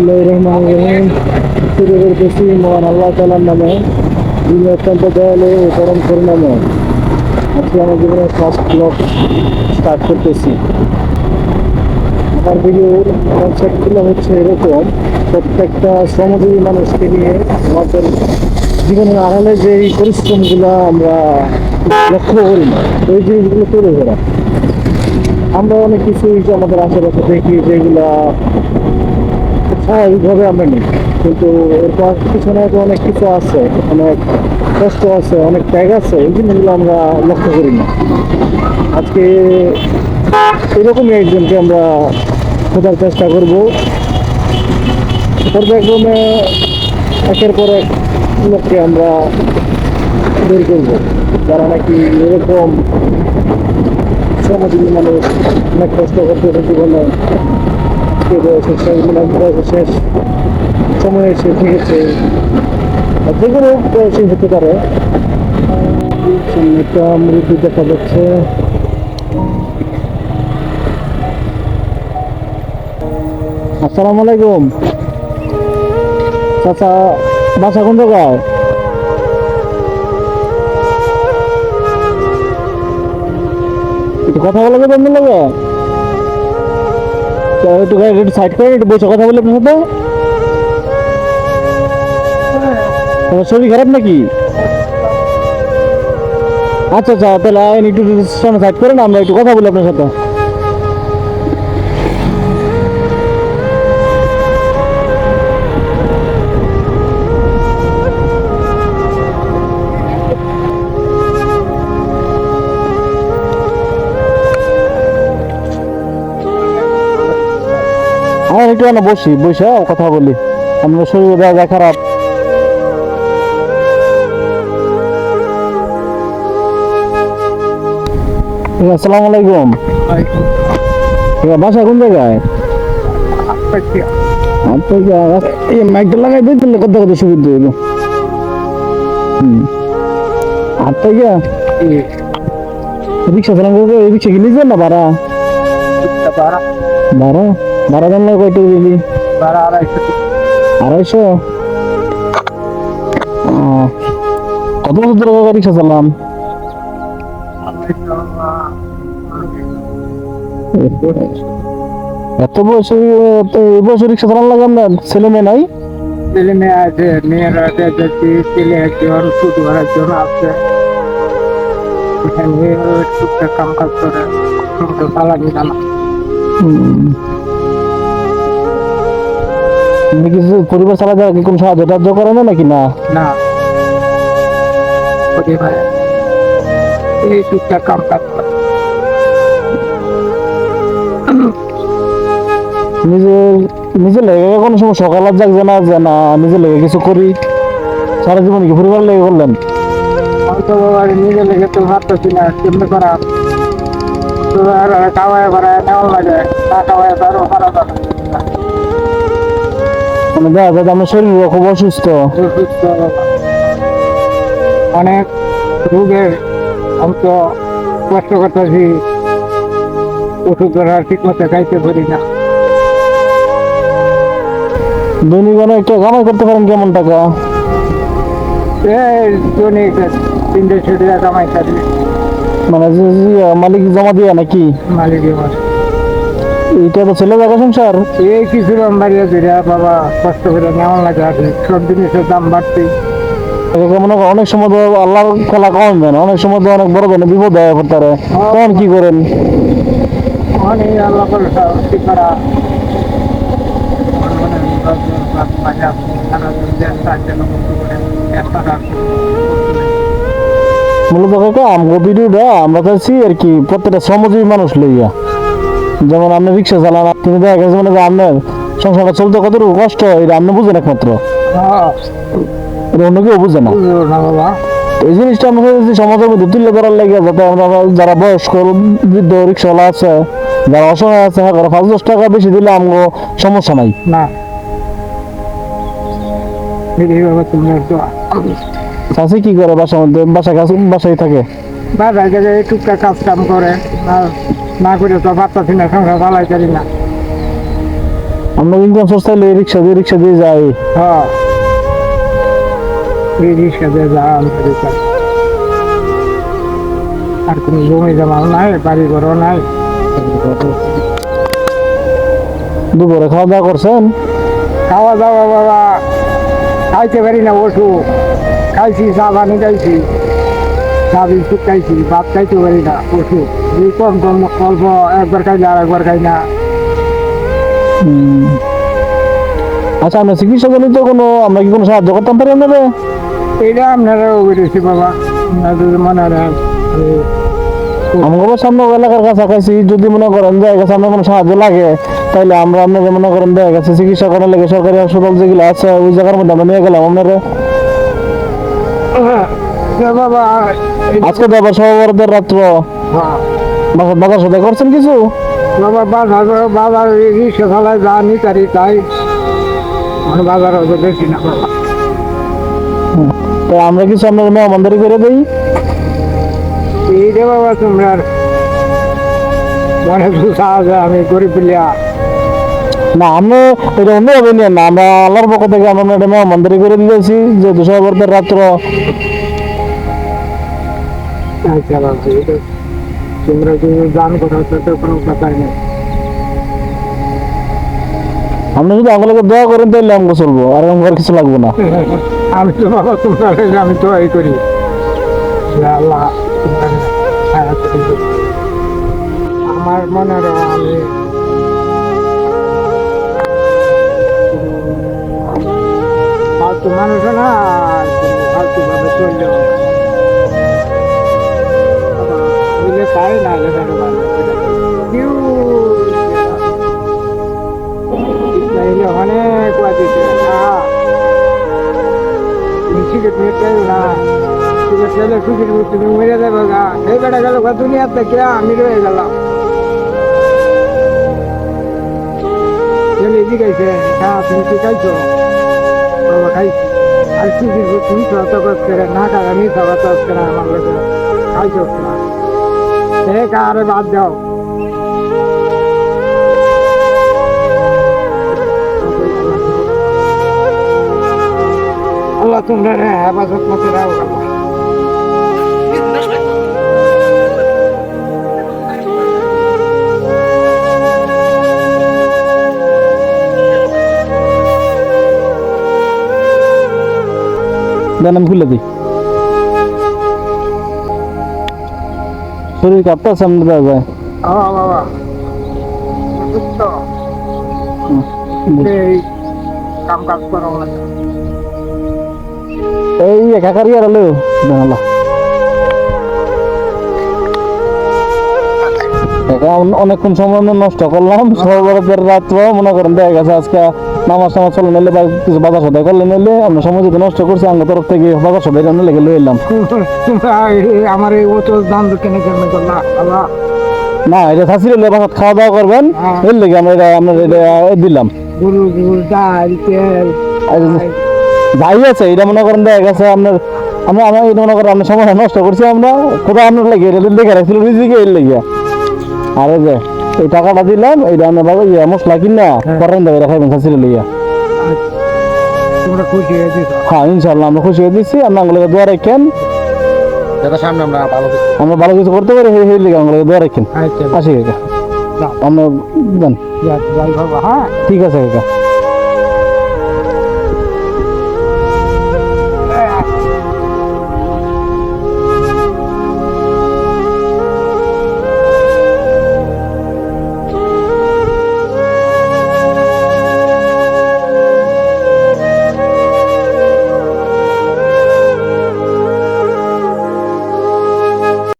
বিসমুল্লাহ রহমান রহিম। শুরু করতেছি মহান আল্লাহ তালার নামে যিনি অত্যন্ত দয়ালু ও পরম করুণাময়। আজকে আমার জীবনের ফার্স্ট ব্লগ স্টার্ট করতেছি। আমার ভিডিওর কনসেপ্টগুলো হচ্ছে এরকম, প্রত্যেকটা শ্রমজীবী মানুষকে নিয়ে আমাদের জীবনের আড়ালে যে এই পরিশ্রমগুলো আমরা লক্ষ্য করি না, ওই জিনিসগুলো তুলে ধরা। আমরা অনেক কিছুই আমাদের আশেপাশে দেখি যেগুলা স্বাভাবিকভাবে আমরা নিই। কিন্তু এর পর পিছনে তো অনেক কিছু আছে, অনেক কষ্ট আছে, অনেক ত্যাগ আছে, এই জিনিসগুলো আমরা লক্ষ্য করি না। আজকে এরকমই একজনকে আমরা খোঁজার চেষ্টা করব। পর্যায়ক্রমে একের পর এক লোককে আমরা বের করব, যারা নাকি এরকম শ্রমজীবী মানুষ, অনেক কষ্ট করতে জীবনে হতে পারে। একটা দেখা যাচ্ছে। আসসালামু আলাইকুম। চাচা, বাসা কোন জায়গায়? কথা বলা যাবে আপনার লাগে? একটু একটু সাইড করে একটু বসে কথা বলি আপনার সাথে। তোমার শরীর খারাপ নাকি? আচ্ছা আচ্ছা তাহলে একটু সাইড করেন, আমরা একটু কথা বলি আপনার সাথে। একটু না বসি বসে কথা বলি। আপনার শরীর দেওয়া খারাপ। আসসালামু আলাইকুম। বাসা কোন জায়গায়? এই মাইকটা লাগাই দিয়ে দিলে কথা কথা সুবিধা হইব। আর থেকে রিক্সা চালান রিক্সা কি নিজের না ভাড়া। ভাড়া? ভাড়া দেন না কয়টা দিবি আড়াইশো ও, কত বছর ধরে রিক্সা চালাম এত এত এই বয়সে রিক্সা চালান লাগে আপনার? ছেলে মেয়ে নাই? ছেলে মেয়ে আছে মেয়েরা আছে ছেলে একজন ছোট একজন আছে। এখানে টুকটাক কাম কাজ করে তো চালানি জানা কিছু পরিবার চালাতে কি কোনো সাহায্য টাহায্য করে না নাকি না? না। এই টুকটাক কাম কাজ নিজে নিজে লেগে কোনো সময় সকালে যাক না যে না নিজে লেগে কিছু করি। সারা জীবন কি পরিবার লেগে করলেন? নিজে লেগে তো ভাবতেছি না কেমনি করা খাওয়ায় করা কেমন লাগে? না খাওয়ায় তো আরও খারাপ মানে দেখা যায় আমার শরীর খুব অসুস্থ। অনেক রোগের আমি তো কষ্ট করতেছি ওষুধ করার ঠিক মতো খাইতে পারি না। দৈনিক অনেক একটা কামাই করতে পারেন কেমন টাকা? এই দৈনিক তিনটে ছুটি কামাই মানে মালিক জমা দিয়ে নাকি? মালিক আমার এইটা তো ছেলে সংসার। এই কিছু বাড়িয়ে দিলে বাবা কষ্ট করে কেমন লাগে সব জিনিসের দাম মনে অনেক সময় তো আল্লাহর খেলা কম দেন অনেক সময় তো অনেক বড় বিপদ হয়ে পারে তখন কি করেন? অনেক আল্লাহ করে করা? মূলত আমরা চাইছি আর কি প্রত্যেকটা শ্রমজীবী মানুষ লইয়া। যেমন আপনি রিক্সা চালান কিন্তু দেখা গেছে মানে যে আপনার সংসারটা চলতে কতটুকু কষ্ট এটা আপনি বুঝেন একমাত্র। এটা অন্য কেউ বুঝে না। এই জিনিসটা আমরা সমাজের মধ্যে তুলে ধরার লাগে যাতে আমরা যারা বয়স্ক বৃদ্ধ রিক্সাওয়ালা আছে যারা অসহায় আছে হ্যাঁ পাঁচ দশ টাকা বেশি দিলে আমগো সমস্যা নাই। না। চাষি কি করে বাসার মধ্যে? বাসায় বাসায় থাকে? বাজার জায়গায় টুকটাক কাজ কাম করে না না করে তো বাচ্চা ছিল সংসার চালাই পারি না। আমরা ইনকাম সোর্স চাইলে রিক্সা দিয়ে রিক্সা দিয়ে যাই। হ্যাঁ। এই রিক্সা দিয়ে যাওয়া আমাদের। আর কোনো জমি জমাও নাই বাড়ি ঘরও নাই। দুপুরে খাওয়া দাওয়া করছেন? খাওয়া দাওয়া বাবা খাইতে পারি না ওষু খাইছি চা পানি খাইছি। চা বিস্কুট খাইছি ভাত খাইতে পারি না ওষু এই কম কম অল্প একবার খাইলে আর একবার খাই না। আচ্ছা আমরা চিকিৎসা জনিত কোনো আমরা কি কোনো সাহায্য করতাম পারি আপনারা? এইটা আপনারাও করেছি বাবা আপনাদের মনে রাখ আমাকে সামনে এলাকার কাছাকাছি যদি মনে করেন দেখা গেছে আপনার কোনো সাহায্য লাগে তাহলে আমরা আপনাকে মনে করেন দেখা গেছে চিকিৎসা করার লাগে সরকারি হাসপাতাল যেগুলো আছে ওই জায়গার মধ্যে আমরা নিয়ে গেলাম আপনারা। এই- আজকে সহবরদের রাত্র। বাজার সাথে করছেন কিছু? বাবা বাজার রিক্সা চালায় যা নি তারি তাই। মানে বাজার অত বেশি না। বাবা তো আমরা কিছু আপনার মেহমানদারি করে দিই। এই রে বাবা তোমরা মনে আমি গরিব বলিয়া না আমরা এটা না আমরা আল্লাহর পক্ষ থেকে আমরা এটা মেহমানদারি করে দিয়েছি যেহেতু সহবরদের রাত্র। আচ্ছা বাবা এটা তোমরা যদি দান তো কোনো কথাই নেই আপনি যদি আমাকে দোয়া করেন, তাহলে আমাকে চলবো, আর আমার কিছু লাগবে না আমি তো বাবা তোমরা আমি তো এই করি। আমার মনে হয় আমি মানুষ না ফালতু ভাবে না। বুঝলে খাই না হলে তাকে ভালো করে। কেউ চাইলে অনেক না সিগারেট নিয়ে চাই না। সিগারেট চাইলে খুশির তুমি মরে যাবে গা। এই বেটা গেল দুনিয়ার থেকে আমি রয়ে গেলাম। ছেলে জিগাইছে হ্যাঁ তুমি কি খাইছো? বাবা, খাইছি। আর খুশির তুমি তকস করে না খাওয়া খাওয়া তস করে আমার লোকে খাইছো না? এক আরে বাদ দাও। আল্লাহ তোমরা হেফাজত মতো দেন আমি খুলে দিই শরীর কাঁপতে আছে আমাদের দাদা যায় ও বাবা এই কাম কাজ করো এই একাকারি আর জানালা অনেকক্ষণ সময় নষ্ট করলাম। সর্বরাতের রাত্র মনে করেন দেখা গেছে আজকে নামাজ টামাজ চলে নিলে বা কিছু বাজার সদাই করলে নিলে আমরা সময় যদি নষ্ট করছি আমার তরফ থেকে বাজার সদাই রান্না লেগে লই এলাম। আমার এই অত দাম কেনে কেমন করলা আল্লাহ। না এটা শাশুড়ি হলে বাসাত খাওয়া দাওয়া করবেন হ্যাঁ। এর লেগে আমরা এটা আমরা এটা দিলাম। গরু গরু ডাল তেল যাই আছে এটা মনে করেন দেখা গেছে আপনার আমরা আমরা এটা মনে করেন আমরা সময় নষ্ট করছি আমরা কোথাও আপনার লেগে এটা দেখে রাখছিল রিজিকে এর লেগে। আর যে এই টাকাটা দিলাম এই রান্না বাবা ইয়া মশলা কিনা করেন দেবে রাখাইবেন শাশুড়ি লইয়া তোমরা খুশি হয়ে দিছো হ্যাঁ ইনশাল্লাহ আমরা খুশি হয়ে দিচ্ছি আপনার আমাকে দোয়া রাখেন। সামনে আমরা ভালো কিছু আমরা ভালো কিছু করতে পারি সেই সেই আমাকে দোয়া রাখেন। আচ্ছা। আসি কাকা। আমরা হ্যাঁ। ঠিক আছে কাকা।